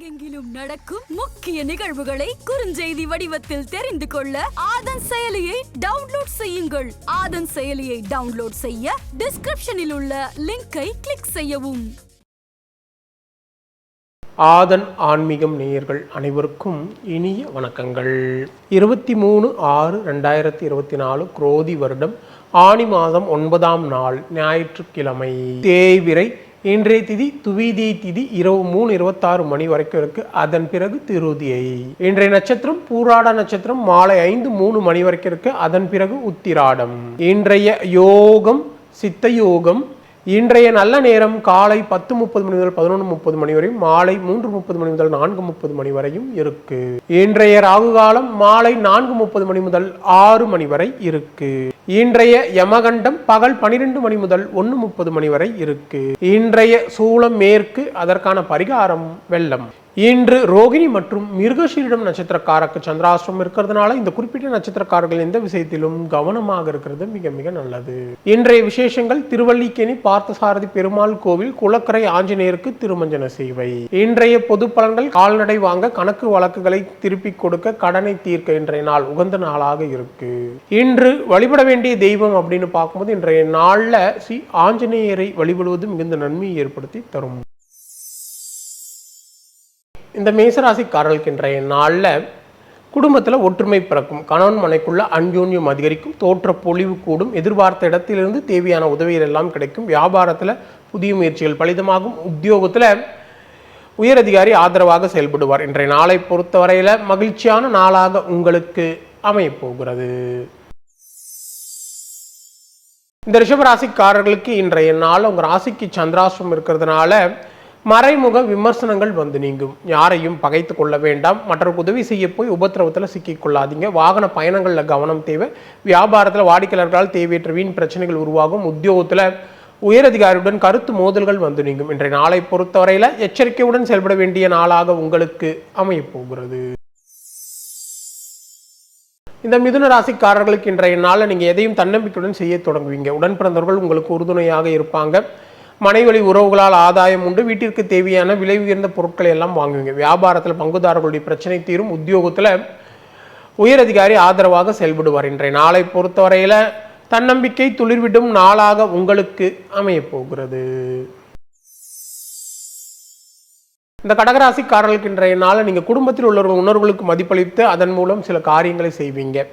உலகெங்கிலும் நடக்கும் முக்கிய நிகழ்வுகளை குறுஞ்செய்தி வடிவத்தில் தெரிந்து கொள்ள ஆதன் செயலியை டவுன்லோட் செய்யுங்கள். ஆதன் செயலியை டவுன்லோட் செய்ய டிஸ்கிரிப்ஷனில் உள்ள லிங்கை கிளிக் செய்யவும். ஆதன் ஆன்மீகம் நேயர்கள் அனைவருக்கும் இனிய வணக்கங்கள். இருபத்தி மூணு ஆறு ரெண்டாயிரத்தி இருபத்தி நாலு குரோதி வருடம் ஆணி மாதம் ஒன்பதாம் நாள் ஞாயிற்றுக்கிழமை. தேய்விரை இன்றைய திதி துவிதியை திதி இரவு மூணு இருபத்தாறு மணி வரைக்கும் இருக்கு. அதன் பிறகு திருதியை. இன்றைய நட்சத்திரம் பூராட நட்சத்திரம் மாலை ஐந்து மூணு மணி வரைக்கும் இருக்கு. அதன் பிறகு உத்திராடம். இன்றைய யோகம் சித்த யோகம் இன்றைய நல்ல நேரம் காலை பத்து முப்பது மணி முதல் பதினொன்று முப்பது மணி வரையும் மாலை மூன்று முப்பது மணி முதல் நான்கு முப்பது மணி வரையும் இருக்கு. இன்றைய ராகு காலம் மாலை நான்கு முப்பது மணி முதல் ஆறு மணி வரை இருக்கு. இன்றைய யமகண்டம் பகல் பனிரெண்டு மணி முதல் ஒன்று முப்பது மணி வரை இருக்கு. இன்றைய சூளம் மேற்கு அதற்கான பரிகாரம் வெள்ளம். இன்று ரோகிணி மற்றும் மிருகஷீரிடம் நட்சத்திரக்காரருக்கு சந்திராசிரம் இருக்கிறதுனால இந்த குறிப்பிட்ட நட்சத்திரக்காரர்கள் எந்த விஷயத்திலும் கவனமாக இருக்கிறது மிக மிக நல்லது. இன்றைய விசேஷங்கள் திருவல்லிக்கேணி பார்த்தசாரதி பெருமாள் கோவில் குளக்கரை ஆஞ்சநேயருக்கு திருமஞ்சன சேவை. இன்றைய பொது பலன்கள் கால்நடை வாங்க கணக்கு வழக்குகளை திருப்பிக் கொடுக்க கடனை தீர்க்க இன்றைய நாள் உகந்த நாளாக இருக்கு. இன்று வழிபட வேண்டிய தெய்வம் அப்படின்னு பார்க்கும்போது இன்றைய நாளில் ஸ்ரீ ஆஞ்சநேயரை வழிபடுவது மிகுந்த நன்மையை ஏற்படுத்தி தரும். இந்த மேசராசிக்காரர்களுக்கு இன்றைய நாளில் குடும்பத்தில் ஒற்றுமை பிறக்கும். கணவன் மனைக்குள்ள அன்யோன்யம் அதிகரிக்கும். தோற்ற பொழிவு கூடும். எதிர்பார்த்த இடத்திலிருந்து தேவையான உதவிகள் எல்லாம் கிடைக்கும். வியாபாரத்தில் புதிய முயற்சிகள் பலிதமாகும். உத்தியோகத்தில் உயரதிகாரி ஆதரவாக செயல்படுவார். இன்றைய நாளை பொறுத்தவரையில் மகிழ்ச்சியான நாளாக உங்களுக்கு அமையப்போகிறது. இந்த ரிஷபராசிக்காரர்களுக்கு இன்றைய நாள் உங்கள் ராசிக்கு சந்திராசிரம் இருக்கிறதுனால மறைமுக விமர்சனங்கள் வந்து நீங்கும். யாரையும் பகைத்து கொள்ள வேண்டாம். மற்றவருக்கு உதவி செய்ய போய் உபத்திரவத்தில் சிக்கிக்கொள்ளாதீங்க வாகன பயணங்களில் கவனம் தேவை. வியாபாரத்தில் வாடிக்கையாளர்களால் தேவையற்ற வீண் பிரச்சனைகள் உருவாகும். உத்தியோகத்தில் உயரதிகாரியுடன் கருத்து மோதல்கள் வந்து நீங்கும். இன்றைய நாளை பொறுத்தவரையில் எச்சரிக்கையுடன் செயல்பட வேண்டிய நாளாக உங்களுக்கு அமையப்போகிறது இந்த மிதுன ராசிக்காரர்களுக்கு இன்றைய நாளில் நீங்கள் எதையும் தன்னம்பிக்கையுடன் செய்ய தொடங்குவீங்க. உடன் பிறந்தவர்கள் உங்களுக்கு உறுதுணையாக இருப்பாங்க. மனைவழி உறவுகளால் ஆதாயம் உண்டு. வீட்டிற்கு தேவையான விலை உயர்ந்த பொருட்களை எல்லாம் வாங்குவீங்க. வியாபாரத்தில் பங்குதாரர்களுடைய பிரச்சனை தீரும். உத்தியோகத்தில் உயரதிகாரி ஆதரவாக செயல்படுவார். இன்றைய நாளை பொறுத்தவரையில் தன்னம்பிக்கை துளிர்விடும் நாளாக உங்களுக்கு அமையப்போகிறது இந்த கடகராசிக்காரர்களுக்கு இன்றைய நாளில் நீங்கள் குடும்பத்தில் உள்ளவர்கள் உணர்வுகளுக்கு மதிப்பளித்து அதன் மூலம் சில காரியங்களை செய்வீங்க.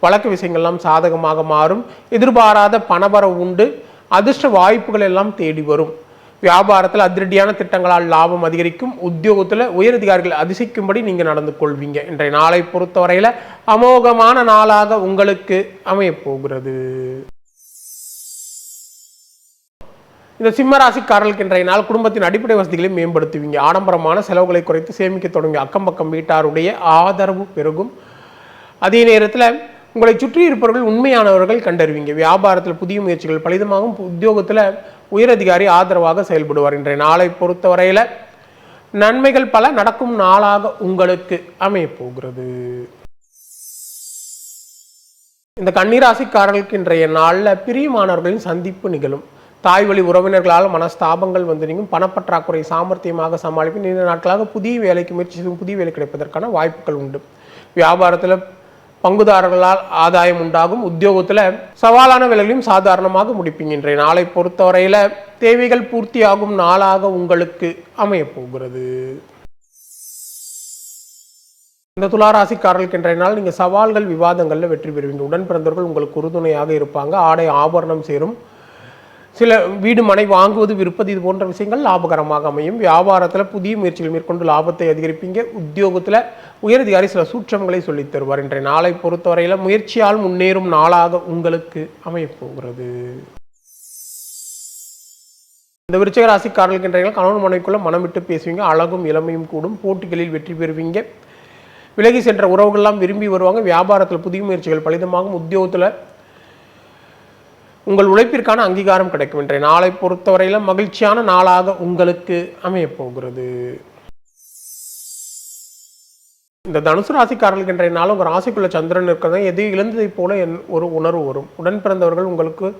வழக்கு விஷயங்கள்லாம் சாதகமாக மாறும். எதிர்பாராத பணவரவு உண்டு. அதிர்ஷ்ட வாய்ப்புகள் எல்லாம் தேடி வரும். வியாபாரத்தில் அதிரடியான திட்டங்களால் லாபம் அதிகரிக்கும். உத்தியோகத்தில் உயரதிகாரிகள் அதிசயிக்கும்படி நீங்கள் நடந்து கொள்வீங்க. இன்றைய நாளை பொறுத்தவரையில் அமோகமான நாளாக உங்களுக்கு அமையப்போகிறது இந்த சிம்மராசிக்காரர்களுக்கு இன்றைய நாள் குடும்பத்தின் அடிப்படை வசதிகளை மேம்படுத்துவீங்க. ஆடம்பரமான செலவுகளை குறைத்து சேமிக்க தொடங்கி அக்கம் பக்கம் வீட்டாருடைய ஆதரவு பெருகும். அதே நேரத்தில் உங்களை சுற்றி இருப்பவர்கள் உண்மையானவர்கள் கண்டறிவீங்க. வியாபாரத்தில் புதிய முயற்சிகள் பலிதமாகும் உத்தியோகத்தில் உயரதிகாரி ஆதரவாக செயல்படுவார். இன்றைய நாளை பொறுத்தவரையில் நன்மைகள் பல நடக்கும் நாளாக உங்களுக்கு அமையப்போகிறது. இந்த கன்னிராசிக்காரர்களுக்கு இன்றைய நாளில் பிரியமானவர்களின் சந்திப்பு நிகழும். தாய் வழி உறவினர்களால் மனஸ்தாபங்கள் வந்து நீங்கும். பணப்பற்றாக்குறை சாமர்த்தியமாக சமாளிப்பு நீண்ட நாட்களாக புதிய வேலைக்கு முயற்சி செய்யும் புதிய வேலை கிடைப்பதற்கான வாய்ப்புகள் உண்டு. வியாபாரத்தில் பங்குதாரர்களால் ஆதாயம் உண்டாகும். உத்தியோகத்தில் சவாலான வேலைகளையும் சாதாரணமாக முடிப்பீங்க. இன்றைய நாளை பொறுத்தவரையில் தேவைகள் பூர்த்தியாகும் நாளாக உங்களுக்கு அமையப்போகிறது. இந்த துளாராசிக்காரர்களுக்கு இன்றைய நாள் நீங்கள் சவால்கள் விவாதங்களில் வெற்றி பெறுவீங்க. உடன் பிறந்தவர்கள் உங்களுக்கு உறுதுணையாக இருப்பாங்க. ஆடை ஆபரணம் சேரும். சில வீடு மனை வாங்குவது விற்பது இது போன்ற விஷயங்கள் லாபகரமாக அமையும். வியாபாரத்தில் புதிய முயற்சிகள் மேற்கொண்டு லாபத்தை அதிகரிப்பீங்க. உத்தியோகத்தில் உயரதிகாரி சில சூற்றங்களை சொல்லித் தருவார். இன்றைய நாளை பொறுத்தவரையில் முயற்சியால் முன்னேறும் நாளாக உங்களுக்கு அமையப்போகிறது இந்த விருச்சக ராசிக்காரர்களுக்கு இன்றைய கணவன் மனைக்குள்ள மனம் விட்டு பேசுவீங்க. அழகும் இளமையும் கூடும். போட்டிகளில் வெற்றி பெறுவீங்க. விலகி சென்ற உறவுகள்லாம் விரும்பி வருவாங்க. வியாபாரத்தில் புதிய முயற்சிகள் பலிதமாகும். உத்தியோகத்தில் உங்கள் உழைப்பிற்கான அங்கீகாரம் கிடைக்கும் இன்றைய நாளை பொறுத்தவரையில் மகிழ்ச்சியான நாளாக உங்களுக்கு அமையப் போகிறது. இந்த தனுசு ராசிக்காரர்களுக்கு இன்றைய நாள் உங்கள் ராசிக்குள்ள சந்திரன் இருக்கிறது. எது இழந்ததை போல என் ஒரு உணர்வு வரும். உடன் பிறந்தவர்கள் உங்களுக்கு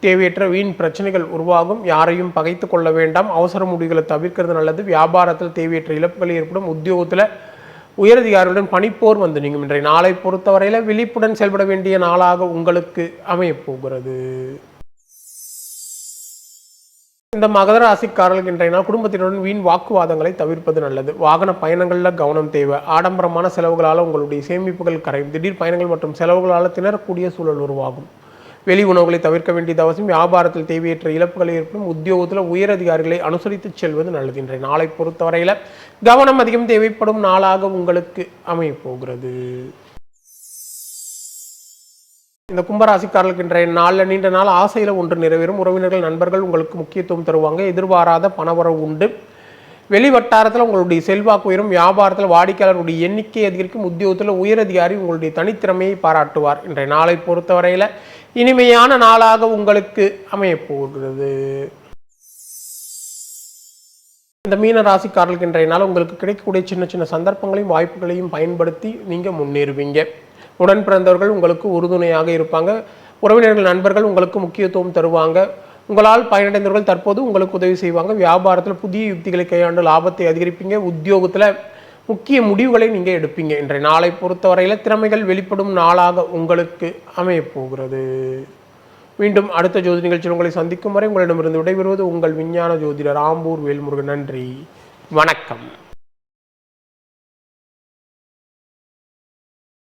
தேவையற்ற வீண் பிரச்சனைகள் உருவாகும். யாரையும் பகைத்து கொள்ள வேண்டாம். அவசர முடிவுகளை தவிர்க்கிறது நல்லது. வியாபாரத்தில் தேவையற்ற இழப்புகள் ஏற்படும். உத்தியோகத்தில் உயரதிகாரிகளுடன் பணிப்போர் வந்து நீங்கும். இன்றைய நாளை பொறுத்தவரையில் விழிப்புடன் செயல்பட வேண்டிய நாளாக உங்களுக்கு அமையப்போகிறது. இந்த மகர ராசிக்காரர்களுக்கு இன்றைய நாள் குடும்பத்தினருடன் வீண் வாக்குவாதங்களை தவிர்ப்பது நல்லது. வாகன பயணங்களில் கவனம் தேவை. ஆடம்பரமான செலவுகளால் உங்களுடைய சேமிப்புகள் கரையும். திடீர் பயணங்கள் மற்றும் செலவுகளால் திணறக்கூடிய சூழல் உருவாகும். வெளி உணவுகளை தவிர்க்க வேண்டியது அவசியம். வியாபாரத்தில் தேவையற்ற இழப்புகள் ஏற்படும். உத்தியோகத்தில் உயர் அதிகாரிகளை அனுசரித்து செல்வது நல்லது. இன்றைய நாளை பொறுத்தவரையில் கவனம் அதிகம் தேவைப்படும் நாளாக உங்களுக்கு அமையப்போகிறது. இந்த கும்பராசிக்காரர்களுக்கு இன்றைய நாளில் நீண்ட நாள் ஆசையில் ஒன்று நிறைவேறும். உறவினர்கள் நண்பர்கள் உங்களுக்கு முக்கியத்துவம் தருவாங்க. எதிர்பாராத பணவரவு உண்டு. வெளி வட்டாரத்தில் உங்களுடைய செல்வாக்கு உயரும். வியாபாரத்தில் வாடிக்கையாளருடைய எண்ணிக்கை அதிகரிக்கும். உத்தியோகத்தில் உயரதிகாரி உங்களுடைய தனித்திறமையை பாராட்டுவார். இன்றைய நாளை பொறுத்தவரையில் இனிமையான நாளாக உங்களுக்கு அமையப்போகிறது. இந்த மீன ராசிக்காரர்களுக்கு இன்றைய நாள் உங்களுக்கு கிடைக்கக்கூடிய சின்ன சின்ன சந்தர்ப்பங்களையும் வாய்ப்புகளையும் பயன்படுத்தி நீங்கள் முன்னேறுவீங்க. உடன் பிறந்தவர்கள் உங்களுக்கு உறுதுணையாக இருப்பாங்க. உறவினர்கள் நண்பர்கள் உங்களுக்கு முக்கியத்துவம் தருவாங்க. உங்களால் பயனடைந்தவர்கள் தற்போது உங்களுக்கு உதவி செய்வாங்க. வியாபாரத்தில் புதிய யுக்திகளை கையாண்டு லாபத்தை அதிகரிப்பீங்க. உத்தியோகத்தில் முக்கிய முடிவுகளை நீங்கள் எடுப்பீங்க. இன்றைய நாளை பொறுத்தவரையில் திறமைகள் வெளிப்படும் நாளாக உங்களுக்கு அமையப் போகிறது மீண்டும் அடுத்த ஜோதி நிகழ்ச்சியில் உங்களை சந்திக்கும் வரை உங்களிடமிருந்து விடைபெறுவது உங்கள் விஞ்ஞான ஜோதிடர் ஆம்பூர் வேல்முருகன். நன்றி. வணக்கம்.